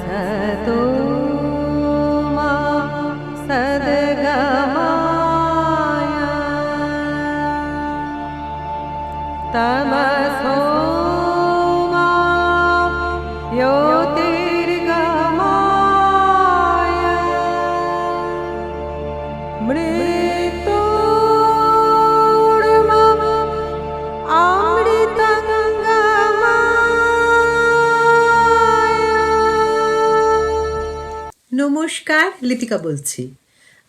सतो নমস্কার লিতিকা বলছি।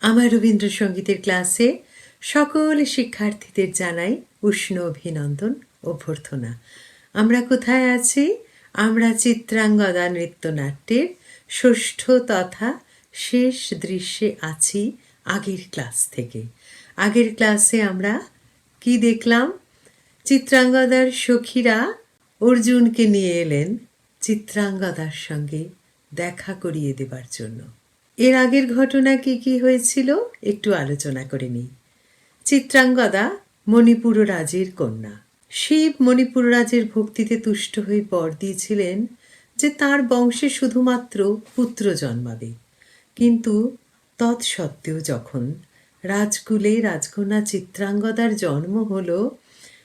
আমার রবীন্দ্রসঙ্গীতের ক্লাসে সকল শিক্ষার্থীদের জানাই উষ্ণ অভিনন্দন অভ্যর্থনা। আমরা কোথায় আছি? আমরা চিত্রাঙ্গদা নৃত্যনাট্যের ষষ্ঠ তথা শেষ দৃশ্যে আছি আগের ক্লাস থেকে। আগের ক্লাসে আমরা কি দেখলাম? চিত্রাঙ্গদার সখীরা অর্জুনকে নিয়ে এলেন চিত্রাঙ্গদার সঙ্গে দেখা করিয়ে দেবার জন্য। এর আগের ঘটনা কি কি হয়েছিল? একটু আলোচনা করে নিই। চিত্রাঙ্গদা মণিপুর রাজের কন্যা। শিব মণিপুর রাজের ভক্তিতে তুষ্ট হয়ে বর দিয়েছিলেন যে তার বংশে শুধুমাত্র পুত্র জন্মাবে। কিন্তু তৎসত্ত্বেও যখন রাজকুলে রাজকন্যা চিত্রাঙ্গদার জন্ম হল,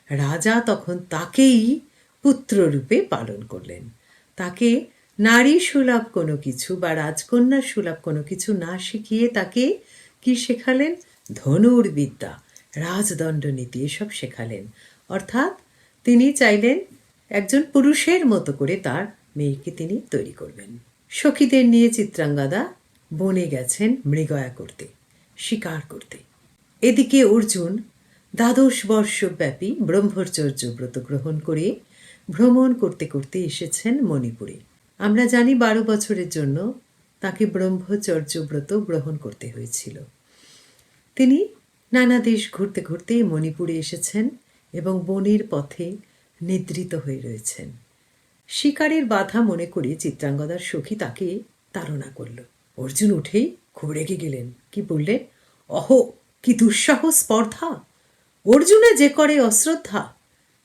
রাজা তখন তাকেই পুত্ররূপে পালন করলেন। তাকে নারী সুলভ কোনো কিছু বা রাজকন্যা সুলভ কোনো কিছু না শিখিয়ে তাকে কি শেখালেন? ধনুর্বিদ্যা রাজদণ্ড নীতি এসব শেখালেন। অর্থাৎ তিনি চাইলেন একজন পুরুষের মতো করে তার মেয়েকে তিনি তৈরি করবেন। সখীদের নিয়ে চিত্রাঙ্গদা বনে গেছেন মৃগয়া করতে, শিকার করতে। এদিকে অর্জুন দ্বাদশ বর্ষব্যাপী ব্রহ্মচর্য ব্রত গ্রহণ করে ভ্রমণ করতে করতে এসেছেন মণিপুরে। আমরা জানি বারো বছরের জন্য তাকে ব্রহ্মচর্য ব্রত গ্রহণ করতে হয়েছিল। তিনি নানা দেশ ঘুরতে ঘুরতে মণিপুরে এসেছেন এবং বনের পথে নিদ্রিত হয়ে রয়েছেন। শিকারের বাধা মনে করে চিত্রাঙ্গদার সখী তাকে তাড়না করল। অর্জুন উঠেই খুব রেগে গেলেন। কি বললেন? অহ, কি দুঃসাহ স্পর্ধা! অর্জুনে যে করে অশ্রদ্ধা,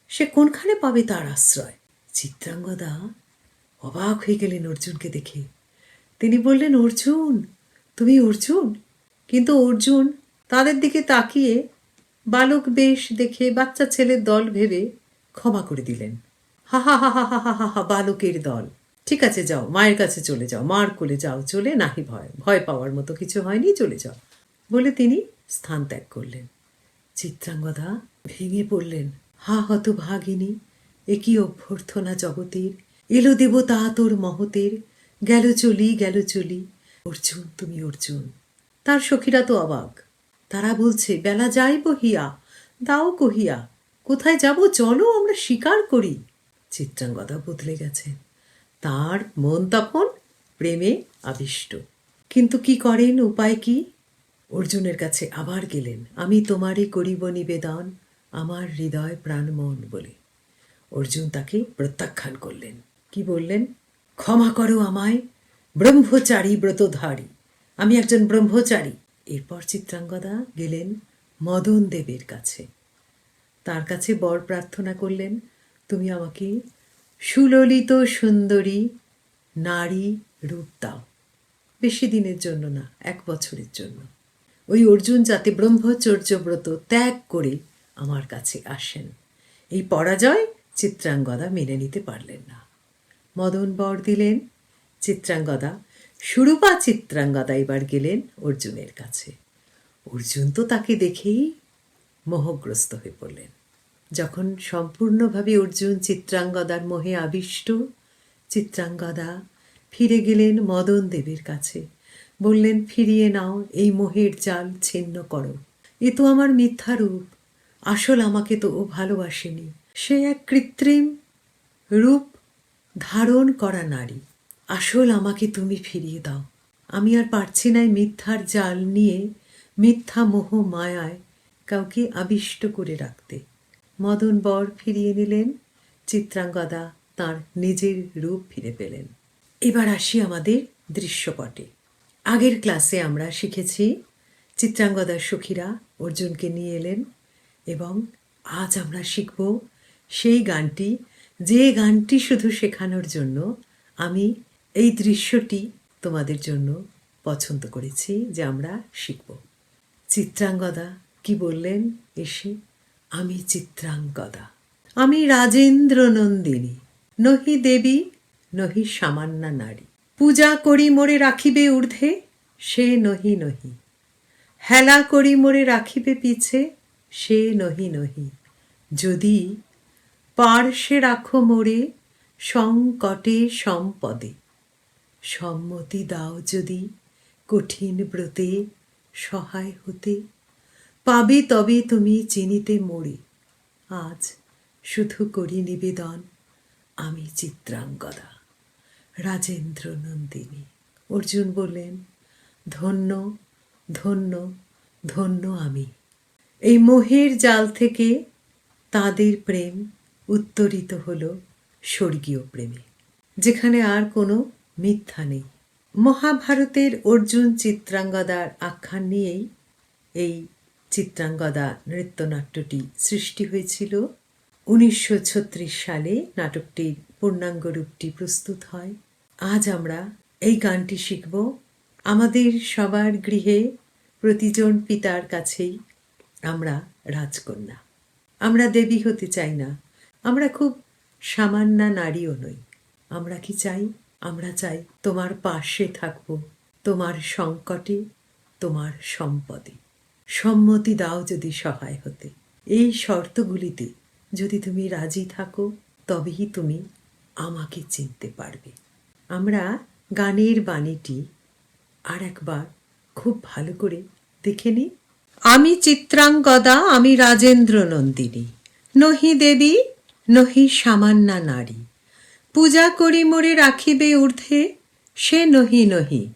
সে কোনখানে পাবে তার আশ্রয়? চিত্রাঙ্গদা অবাক হয়ে গেলেন অর্জুনকে দেখে। তিনি বললেন, অর্জুন, তুমি অর্জুন? কিন্তু অর্জুন তাদের দিকে তাকিয়ে বালক বেশ দেখে বাচ্চা ছেলের দল ভেবে ক্ষমা করে দিলেন। হা হা হা হা হা হা হা বালকের দল। ঠিক আছে, যাও, মায়ের কাছে চলে যাও, মার কোলে যাও, চলে নাহি ভয় ভয় পাওয়ার মতো কিছু হয়নি, চলে যাও। বলে তিনি স্থান ত্যাগ করলেন। চিত্রাঙ্গদা ভেঙে পড়লেন। হা হত ভাগিনী একই অভ্যর্থনা জগতের এলো দেবতা তোর মহতের, গেল চলি গেল চলি। অর্জুন, তুমি অর্জুন। তার সখীরা তো অবাক। তারা বলছে, বেলা যাই বহিয়া দাও কহিয়া, কোথায় যাব? চলো, আমরা শিকার করি। চিত্রাঙ্গদা বদলে গেছেন। তার মন তখন প্রেমে আবিষ্ট। কিন্তু কি করেন? উপায় কি? অর্জুনের কাছে আবার গেলেন। আমি তোমারই করিব নিবেদন, আমার হৃদয় প্রাণ মন বলে। অর্জুন তাকে প্রত্যাখ্যান করলেন। কি বললেন? ক্ষমা করো আমায়, ব্রহ্মচারী ব্রতধারী। আমি একজন ব্রহ্মচারী। এরপর চিত্রাঙ্গদা গেলেন মদন দেবের কাছে। তার কাছে বর প্রার্থনা করলেন, তুমি আমাকে সুললিত সুন্দরী নারী রূপ দাও। বেশি দিনের জন্য না, এক বছরের জন্য। ওই অর্জুন যাতে ব্রহ্মচর্য ব্রত ত্যাগ করে আমার কাছে আসেন। এই পরাজয় চিত্রাঙ্গদা মেনে নিতে পারলেন না। মদন বর দিলেন, চিত্রাঙ্গদা, সুরূপা চিত্রাঙ্গদা এবার গেলেন অর্জুনের কাছে। অর্জুন তো তাকে দেখেই মোহগ্রস্ত হয়ে পড়লেন। যখন সম্পূর্ণভাবে অর্জুন চিত্রাঙ্গদার মোহে আবিষ্ট, চিত্রাঙ্গদা ফিরে গেলেন মদন দেবের কাছে। বললেন, ফিরিয়ে নাও, এই মোহের জাল ছিন্ন করো। এ তো আমার মিথ্যা রূপ। আসল আমাকে তো ও ভালোবাসেনি। সে এক কৃত্রিম রূপ ধারণ করা নারী, আসল আমাকে তুমি ফিরিয়ে দাও। আমি আর পারছি না এই মিথ্যার জাল নিয়ে মিথ্যা মোহ মায়ায় কাউকে আবিষ্ট করে রাখতে। মদন বর ফিরিয়ে নিলেন, চিত্রাঙ্গদা তার নিজের রূপ ফিরে পেলেন। এবার আসি আমাদের দৃশ্যপটে। আগের ক্লাসে আমরা শিখেছি, চিত্রাঙ্গদার সখীরা অর্জুনকে নিয়ে এলেন এবং আজ আমরা শিখব সেই গানটি যে গানটি শুধু শেখানোর জন্য আমি এই দৃশ্যটি তোমাদের জন্য পছন্দ করেছি, যে আমরা শিখব। চিত্রাঙ্গদা কি বললেন এসে? আমি চিত্রাঙ্গদা। আমি রাজেন্দ্র নন্দিনী। নহি দেবী, নহি সামান্যা নারী। পূজা করি মোরে রাখিবে ঊর্ধ্বে, সে নহি নহি। হেলা করি মোরে রাখিবে পিছে, সে নহি নহি। যদি পার্শ্বে রাখো মোরে সংকটে সম্পদে। সম্মতি দাও যদি কঠিন ব্রতে সহায় হতে। পাবে তবে তুমি চিনিতে মোড়ে আজ শুধু করি নিবেদন, আমি চিত্রাঙ্গদা রাজেন্দ্র নন্দিনী অর্জুন বললেন, ধন্য ধন্য ধন্য আমি। এই মোহের জাল থেকে তাদের প্রেম উত্তরিত হল স্বর্গীয় প্রেমে, যেখানে আর কোনো মিথ্যা নেই। মহাভারতের অর্জুন চিত্রাঙ্গদার আখ্যান নিয়েই এই চিত্রাঙ্গদা নৃত্যনাট্যটি সৃষ্টি হয়েছিল। উনিশশো ছত্রিশ সালে নাটকটির পূর্ণাঙ্গ রূপটি প্রস্তুত হয়। আজ আমরা এই গানটি শিখব। আমাদের সবার গৃহে প্রতিজন পিতার কাছেই আমরা রাজকন্যা। আমরা দেবী হতে চাই না। আমরা খুব সামান্য নারীও নই। আমরা কি চাই? আমরা চাই তোমার পাশে থাকব, তোমার সংকটে, তোমার সম্পদে। সম্মতি দাও যদি সহায় হতে। এই শর্তগুলিতে যদি তুমি রাজি থাকো, তবেই তুমি আমাকে চিনতে পারবে। আমরা গানের বাণীটি আর একবার খুব ভালো করে দেখে নিই। আমি চিত্রাঙ্গদা, আমি রাজেন্দ্র নন্দিনী নহি দেবী নহি সামান্যা নারী। পূজা করি মোরে রাখিবে ঊর্ধ্বে, সে নহি নহি।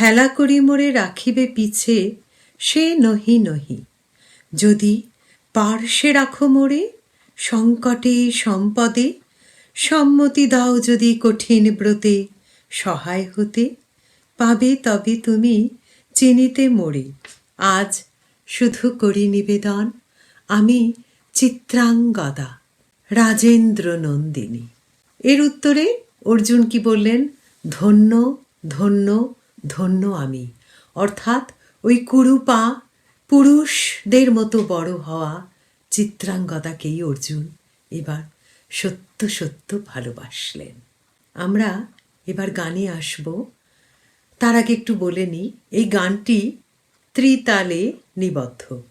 হেলা করি মোরে রাখিবে পিছে, সে নহি নহি। যদি পার্শ্বে রাখো মোরে, সংকটে, সম্পদে, সম্মতি দাও যদি কঠিন ব্রতে, সহায় হতে, পাবে তবে তুমি চিনিতে মোরে। আজ শুধু করি নিবেদন, আমি চিত্রাঙ্গদা। রাজেন্দ্র নন্দিনী এর উত্তরে অর্জুন কি বললেন? ধন্য ধন্য ধন্য আমি। অর্থাৎ ওই কুরুপা পুরুষদের মতো বড় হওয়া চিত্রাঙ্গদাকেই অর্জুন এবার সত্য সত্য ভালোবাসলেন। আমরা এবার গানে আসব। তার আগে একটু বলে নিই, এই গানটি ত্রিতালে নিবদ্ধ।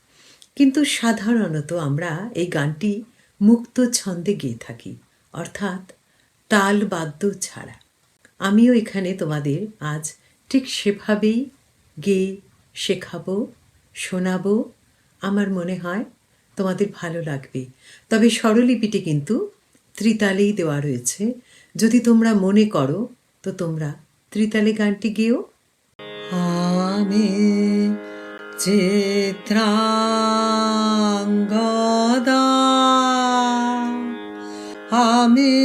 কিন্তু সাধারণত আমরা এই গানটি মুক্ত ছন্দে গেয়ে থাকি, অর্থাৎ তাল বাদ্য ছাড়া। আমিও এখানে তোমাদের আজ ঠিক সেভাবেই গেয়ে শেখাবো, শোনাবো। আমার মনে হয় তোমাদের ভালো লাগবে। তবে স্বরলিপিটি কিন্তু ত্রিতালেই দেওয়া রয়েছে। যদি তোমরা মনে করো, তো তোমরা ত্রিতালে গানটি গেও আমি চিত্রাঙ্গদা আমি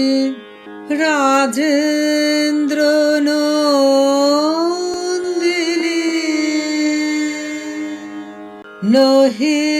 রাজেন্দ্র নন্দিনী নহি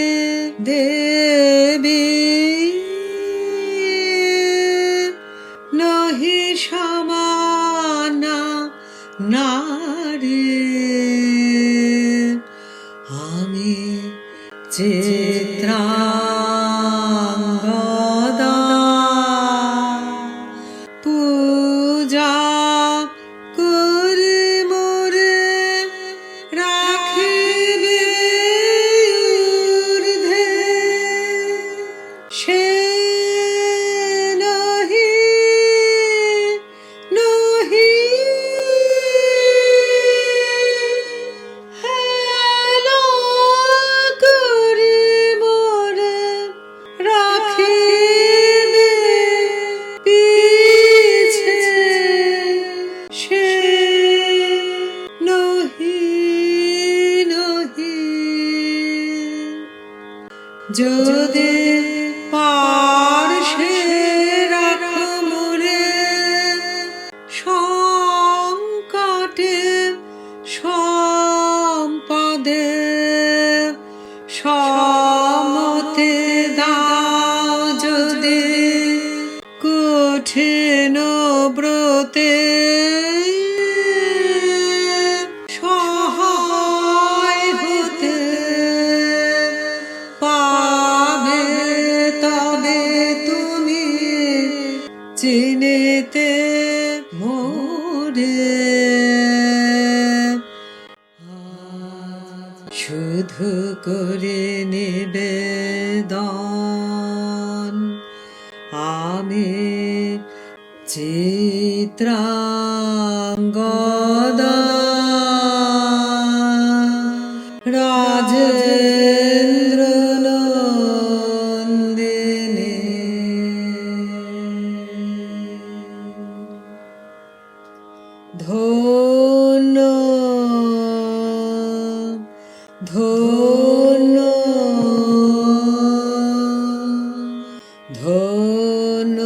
ধন্য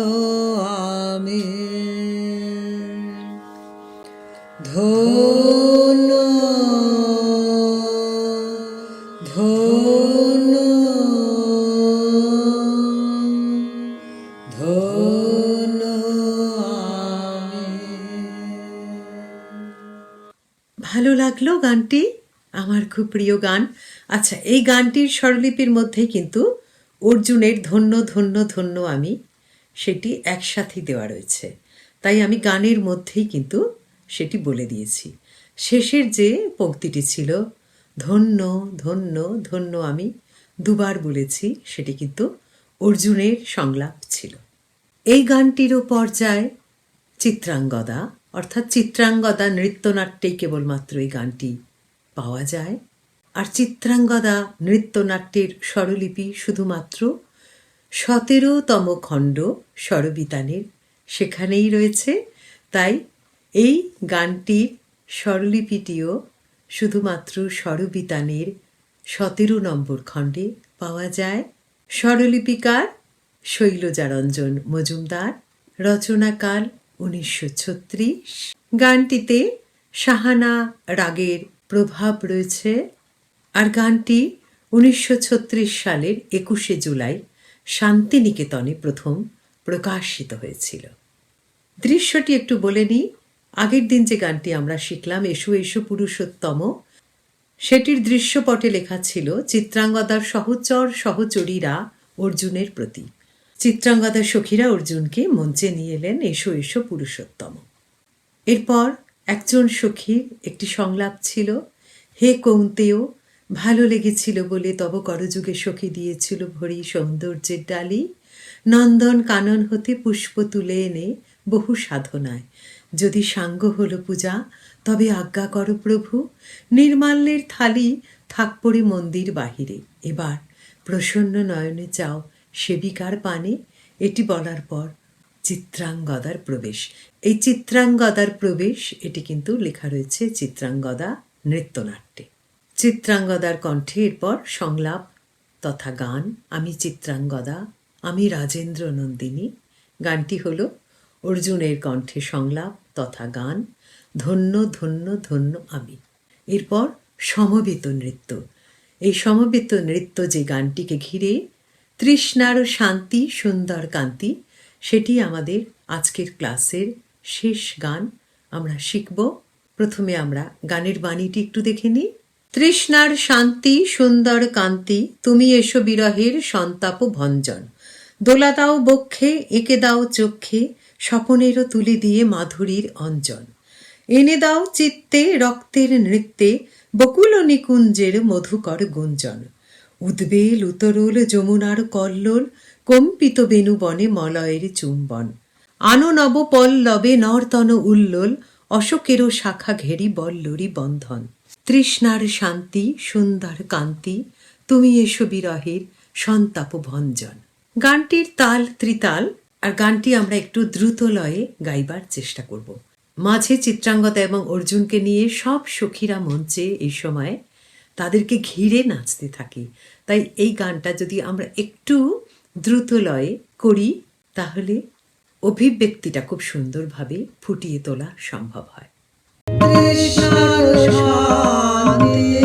আমি ধন্য ধন্য ধন্য ভালো লাগল গানটি? আমার খুব প্রিয় গান। আচ্ছা এই গানটির স্বরলিপির মধ্যেই কিন্তু অর্জুনের ধন্য ধন্য ধন্য আমি সেটি একসাথে দেওয়া রয়েছে। তাই আমি গানের মধ্যেই কিন্তু সেটি বলে দিয়েছি। শেষের যে পংক্তিটি ছিল, ধন্য ধন্য ধন্য আমি দুবার বলেছি, সেটি কিন্তু অর্জুনের সংলাপ ছিল। এই গানটিরও পর্যায় চিত্রাঙ্গদা, অর্থাৎ চিত্রাঙ্গদা নৃত্যনাট্যেই কেবলমাত্র এই গানটি পাওয়া যায়। আর চিত্রাঙ্গদা নৃত্যনাট্যের স্বরলিপি শুধুমাত্র সতেরোতম খণ্ড স্বরবিতানের। সেখানেই রয়েছে, তাই এই গানটির স্বরলিপিটিও শুধুমাত্র স্বরবিতানের সতেরো নম্বর খণ্ডে পাওয়া যায়। স্বরলিপিকার শৈলজারঞ্জন মজুমদার, রচনাকাল উনিশশো ছত্রিশ। গানটিতে সাহানা রাগের প্রভাব রয়েছে। আর গানটি উনিশশো ছত্রিশ সালের একুশে জুলাই শান্তিনিকেতনে প্রথম প্রকাশিত হয়েছিল। দৃশ্যটি একটু বলে নিই। আগের দিন যে গানটি আমরা শিখলাম, এসো এসো পুরুষোত্তম সেটির দৃশ্যপটে লেখা ছিল, চিত্রাঙ্গদার সহচর সহচরীরা অর্জুনের প্রতি। চিত্রাঙ্গদার সখীরা অর্জুনকে মঞ্চে নিয়ে এলেন, এসো এসো পুরুষোত্তম এরপর একজন সখীর একটি সংলাপ ছিল, হে কৌন্তেয় ভালো লেগেছিল বলে তব করযুগে সখী দিয়েছিল ভরি সৌন্দর্যের ডালি। নন্দন কানন হতে পুষ্প তুলে এনে বহু সাধনায়। যদি সাঙ্গ হলো পূজা, তবে আজ্ঞা করো প্রভু। নির্মাল্যের থালি থাক পড়ে মন্দির বাহিরে। এবার প্রসন্ন নয়নে চাও সেবিকার পানে। এটি বলার পর চিত্রাঙ্গদার প্রবেশ। এই চিত্রাঙ্গদার প্রবেশ, এটি কিন্তু লেখা রয়েছে চিত্রাঙ্গদা নৃত্যনাট্যে। চিত্রাঙ্গদার কণ্ঠে এরপর সংলাপ তথা গান। আমি চিত্রাঙ্গদা, আমি রাজেন্দ্র নন্দিনী। গানটি হল অর্জুনের কণ্ঠে সংলাপ তথা গান। ধন্য ধন্য ধন্য আমি। এরপর সমবেত নৃত্য। এই সমবেত নৃত্য যে গানটিকে ঘিরে তৃষ্ণার শান্তি, সুন্দর কান্তি, সেটি আমাদের আজকের ক্লাসের শেষ গান। আমরা শিখব। প্রথমে আমরা গানের বাণীটি একটু দেখে নিই। তৃষ্ণার শান্তি, সুন্দর কান্তি, তুমি এসো বিরহের সন্তাপ ভঞ্জন। দোলা দাও বক্ষে, এঁকে দাও চক্ষে, স্বপনেরও তুলে দিয়ে মাধুরীর অঞ্জন। এনে দাও চিত্তে, রক্তের নৃত্যে, বকুল নিকুঞ্জের মধুকর গুঞ্জন। উদ্বেল, উতরুল, যমুনার কল্লোল, কম্পিত বেনুবনে মলয়ের চুম্বন। আনো নব পল্লবে নর্তন উল্লোল, অশোকেরও শাখা ঘেরি বল্লরি বন্ধন। তৃষ্ণার শান্তি, সুন্দর কান্তি, তুমি এসো বিরহের সন্তাপ ভঞ্জন গানটির তাল ত্রিতাল, আর গানটি আমরা একটু দ্রুত লয়ে গাইবার চেষ্টা করব। মাঝে চিত্রাঙ্গদা এবং অর্জুনকে নিয়ে সব সখীরা মঞ্চে এই সময় তাদেরকে ঘিরে নাচতে থাকি। তাই এই গানটা যদি আমরা একটু দ্রুত লয়ে করি, তাহলে অভিব্যক্তিটা খুব সুন্দরভাবে ফুটিয়ে তোলা সম্ভব হয়। তোলা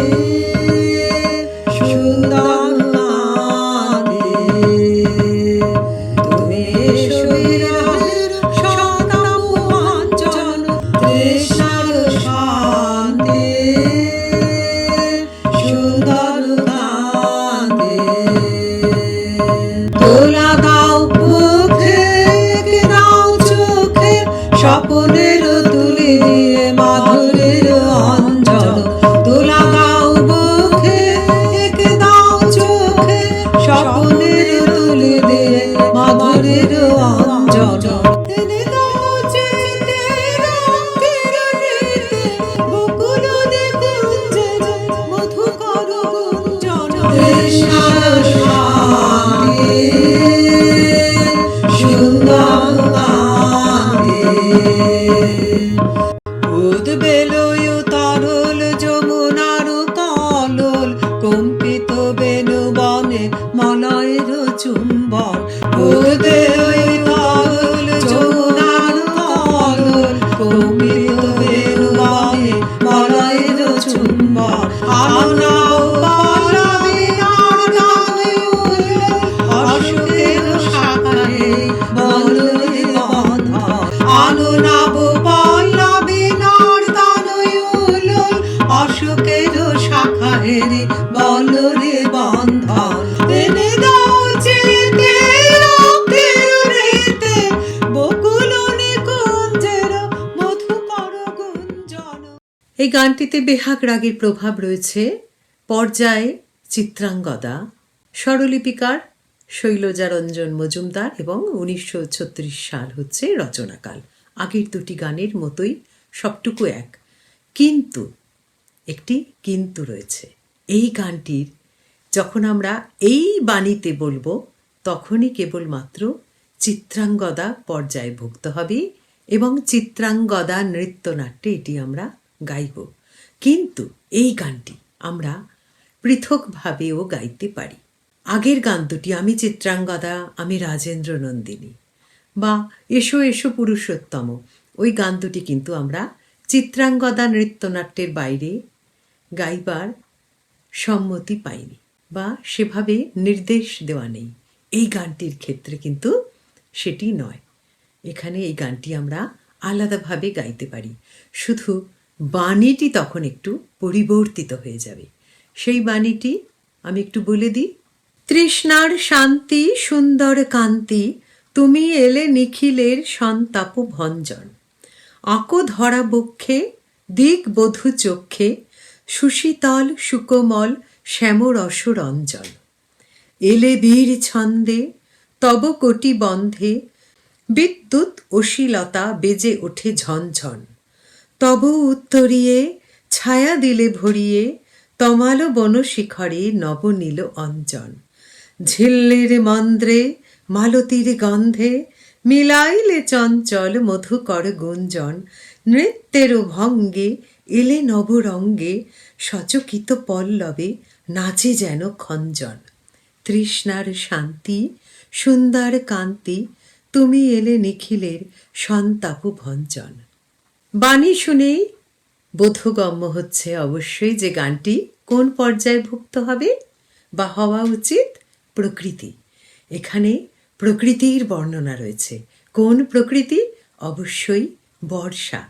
এই গানটিতে বেহাগ রাগের প্রভাব রয়েছে। পর্যায়ে চিত্রাঙ্গদা, স্বরলিপিকার শৈলজা রঞ্জন মজুমদার এবং উনিশশো ছত্রিশ সাল হচ্ছে রচনাকাল। আগের দুটি গানের মতোই সবটুকু এক। কিন্তু, একটি কিন্তু রয়েছে। এই গানটির যখন আমরা এই বাণীতে বলব, তখনই কেবলমাত্র চিত্রাঙ্গদা পর্যায়ে ভুক্ত হবে এবং চিত্রাঙ্গদা নৃত্যনাট্যে এটি আমরা গাইব। কিন্তু এই গানটি আমরা পৃথকভাবেও গাইতে পারি। আগের গান দুটি আমি চিত্রাঙ্গদা, আমি রাজেন্দ্র নন্দিনী বা এসো এসো পুরুষোত্তম, ওই গান দুটি কিন্তু আমরা চিত্রাঙ্গদা নৃত্যনাট্যের বাইরে গাইবার সম্মতি পাইনি বা সেভাবে নির্দেশ দেওয়া নেই। এই গানটির ক্ষেত্রে কিন্তু সেটি নয়। এখানে এই গানটি আমরা আলাদাভাবে গাইতে পারি। শুধু বাণীটি তখন একটু পরিবর্তিত হয়ে যাবে। সেই বাণীটি আমি একটু বলে দিই। তৃষ্ণার শান্তি, সুন্দর কান্তি, তুমি এলে নিখিলের সন্তাপ ভঞ্জন। আঁক ধরা বক্ষে, দিক বধূ চক্ষে, সুশীতল, সুকোমল শ্যামরস রঞ্জন এলে বীর ছন্দে, তব কোটি বন্ধে, বিদ্যুৎ অশীলতা বেজে ওঠে ঝনঝন। তব উত্তরিয়ে ছায়া দিলে ভরিয়ে তমাল বনশিখরে নবনীল অঞ্জন। ঝিল্লির মন্দ্রে মালতীর গন্ধে মিলাইলে চঞ্চল মধুকর গুঞ্জন। নৃত্যের ভঙ্গে এলে নবরঙ্গে সচকিত পল্লবে নাচে যেন খঞ্জন। তৃষ্ণার শান্তি, সুন্দর কান্তি, তুমি এলে নিখিলের সন্তাপ ভঞ্জন। বাণী শুনেই বোধগম্য হচ্ছে অবশ্যই যে গানটি কোন পর্যায়ে ভুক্ত হবে বা হওয়া উচিত প্রকৃতি। এখানে প্রকৃতির বর্ণনা রয়েছে। কোন প্রকৃতি? অবশ্যই বর্ষা।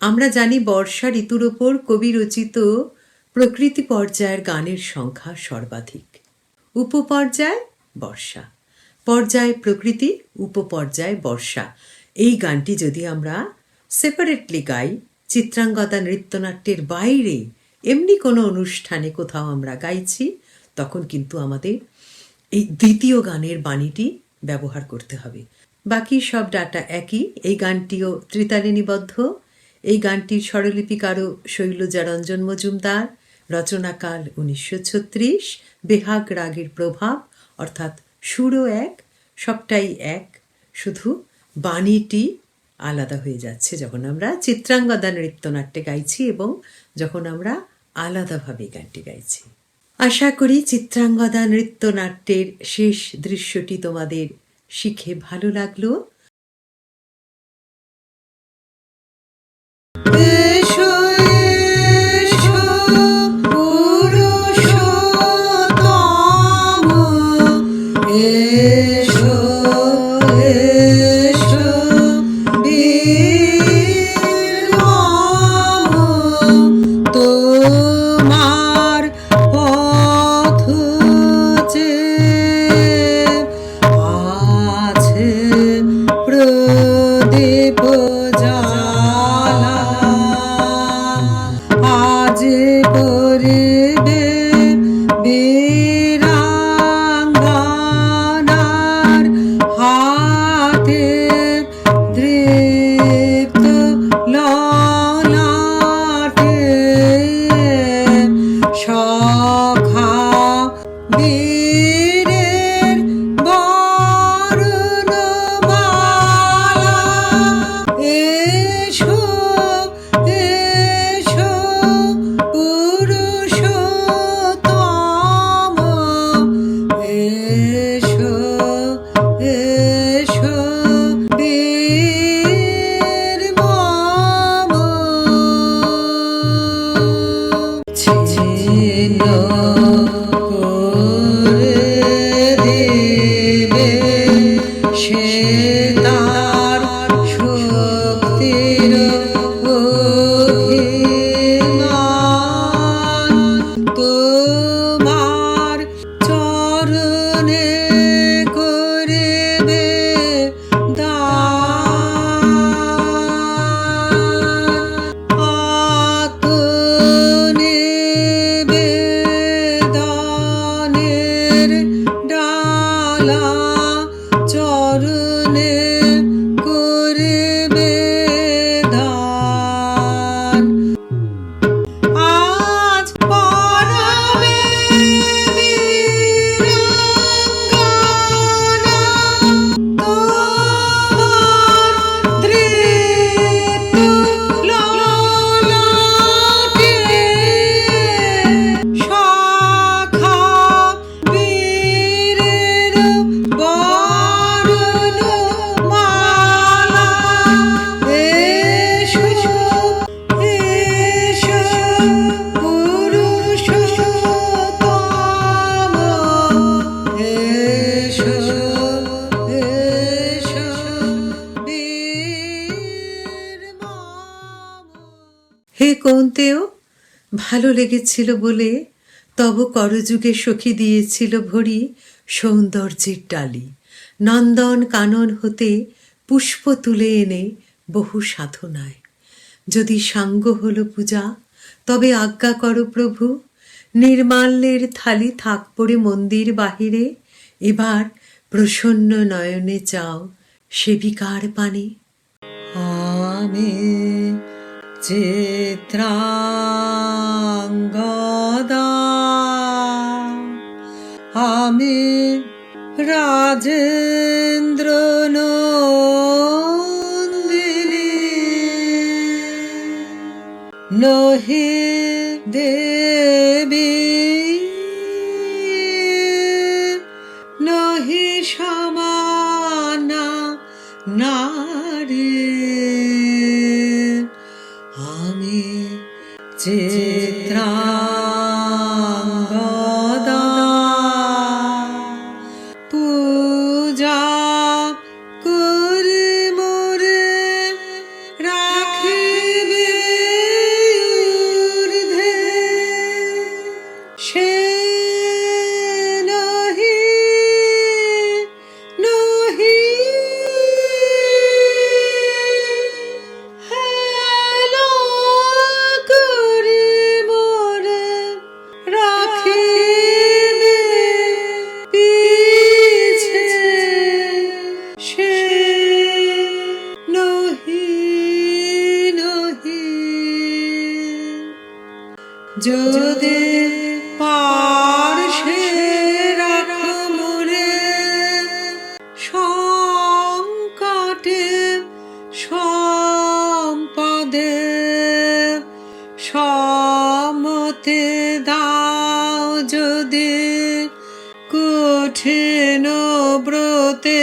আমরা জানি বর্ষা ঋতুর ওপর কবি রচিত প্রকৃতি পর্যায়ের গানের সংখ্যা সর্বাধিক। উপপর্যায় বর্ষা। পর্যায় প্রকৃতি, উপপর্যায় বর্ষা। এই গানটি যদি আমরা সেপারেটলি গাই চিত্রাঙ্গদা নৃত্যনাট্যের বাইরে এমনি কোনো অনুষ্ঠানে কোথাও আমরা গাইছি তখন কিন্তু আমাদের এই দ্বিতীয় গানের বাণীটি ব্যবহার করতে হবে বাকি সব ডাটা একই এই গানটিও ত্রিতালিনীবদ্ধ এই গানটির স্বরলিপিকারও শৈলজা রঞ্জন মজুমদার রচনাকাল উনিশশো ছত্রিশ বেহাগ রাগের প্রভাব অর্থাৎ সুরও এক সবটাই এক শুধু বাণীটি আলাদা হয়ে যাচ্ছে। যখন আমরা চিত্রাঙ্গদা নৃত্যনাট্যে গাইছি এবং যখন আমরা আলাদাভাবে গানটি গাইছি। আশা করি চিত্রাঙ্গদা নৃত্যনাট্যের শেষ দৃশ্যটি তোমাদের শিখে ভালো লাগল। ভালো লেগেছিল বলে তব করযুগে সখী দিয়েছিল ভরি সৌন্দর্যের ডালি নন্দন কানন হতে পুষ্প তুলে এনে বহু সাধনায়। যদি সাঙ্গ হল পূজা, তবে আজ্ঞা করো প্রভু, নির্মাল্যের থালি থাক পড়ে মন্দির বাহিরে, এবার প্রসন্ন নয়নে চাও সেবিকার পানে। আমি চিত্রাঙ্গদা। আমি রাজেন্দ্র নন্দিনী। নহি দেবী কঠিন ব্রতে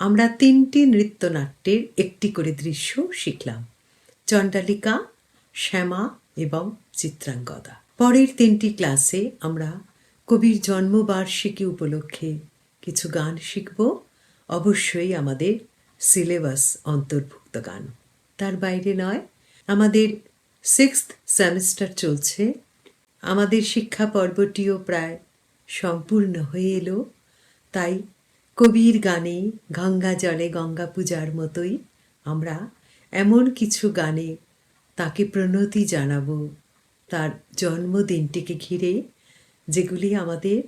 আমরা তিনটি নৃত্যনাট্যের একটি করে দৃশ্য শিখলাম। চণ্ডালিকা, শ্যামা এবং চিত্রাঙ্গদা। পরের তিনটি ক্লাসে আমরা কবির জন্মবার্ষিকী উপলক্ষে কিছু গান শিখব। অবশ্যই আমাদের সিলেবাস অন্তর্ভুক্ত গান। তার বাইরে নয়, আমাদের সিক্সথ সেমিস্টার চলছে। আমাদের শিক্ষা পর্বটিও প্রায় সম্পূর্ণ হয়ে এলো। তাই কবির গানে গঙ্গা জলে গঙ্গা পূজার মতোই আমরা এমন কিছু গানে তাকে প্রণতি জানাব। তার জন্মদিনটিকে ঘিরে যেগুলি আমাদের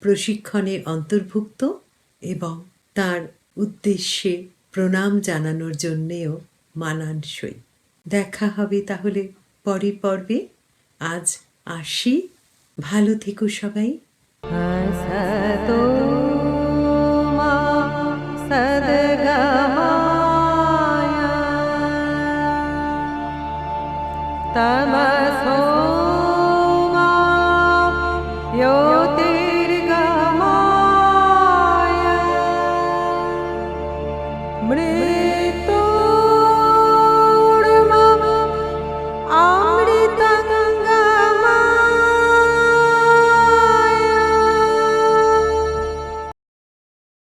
প্রশিক্ষণে অন্তর্ভুক্ত এবং তার উদ্দেশ্যে প্রণাম জানানোর জন্যেও মানানসই। দেখা হবে তাহলে পরের পর্বে। আজ আসি। ভালো থেকো সবাই। तमा